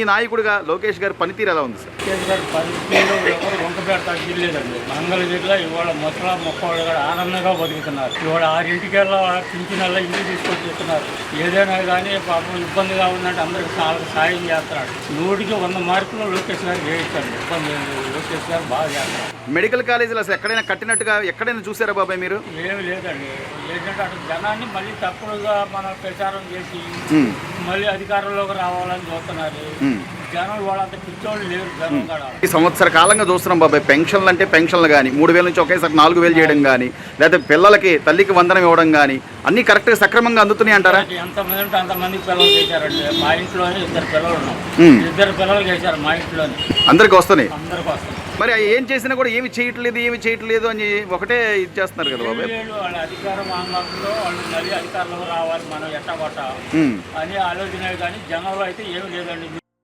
మీ నాయకుడిగా లోకేష్ గారి పనితీరు ఎలా ఉంది సార్? కేసు గారి పరిస్థితులు ఎవరు వంకపేట తగ్గిలేదండి మంగళగిరిలో ఇవాళ ముసలా మొక్కవాళ్ళు కూడా ఆనందంగా బతుకుతున్నారు. ఇవాళ ఆరింటికెళ్ళ పింఛనల్ల ఇంటికి తీసుకొచ్చి ఇస్తున్నారు ఏదైనా కానీ పాపం ఇబ్బందిగా ఉందంటే అందరికి చాలా సాయం చేస్తున్నాడు. నూటికి వంద మార్కులు లోకేష్ గారు చేయించాడు ఇబ్బంది లోకేష్ గారు బాగా చేస్తున్నాడు మెడికల్ కాలేజీలు అసలు ఎక్కడైనా కట్టినట్టుగా ఎక్కడైనా చూసారా బాబాయ్ మీరు? ఏమి లేదండి. ఏంటంటే అటు జనాన్ని మళ్ళీ తప్పుడుగా మనం ప్రచారం చేసి మళ్ళీ అధికారంలోకి రావాలని చూస్తున్నారు. ఈ సంవత్సర కాలంగా చూస్తున్నాం బాబాయ్ పెన్షన్లు అంటే పెన్షన్లు కానీ మూడు వేల నుంచి ఒకేసారి నాలుగు వేలు చేయడం కానీ లేకపోతే పిల్లలకి తల్లికి వందనం ఇవ్వడం కానీ అన్నీ కరెక్ట్గా సక్రమంగా అందుతున్నాయి అంటారా? ఎంతమంది ఉంటే అంతమంది పిల్లలు చేశారండి. మా ఇంట్లోనే ఇద్దరు పిల్లలు ఉన్నాం. ఇద్దరు పిల్లలు చేశారు మా ఇంట్లోనే. అందరికి వస్తున్నాయి. అందరికి వస్తుంది మరి ఏం చేసినా కూడా ఏమి చేయట్లేదు ఏమి చేయట్లేదు అని ఒకటే ఇది చేస్తున్నారు కదా బాబాయ్ వీళ్ళు అధికారం ఆంగ్లంలో వాళ్ళు మళ్ళీ అధికారంలో రావాలి మనం ఎట్టగొట్ట. అని ఆలోచన కానీ జనంలో అయితే ఏమి లేదండి.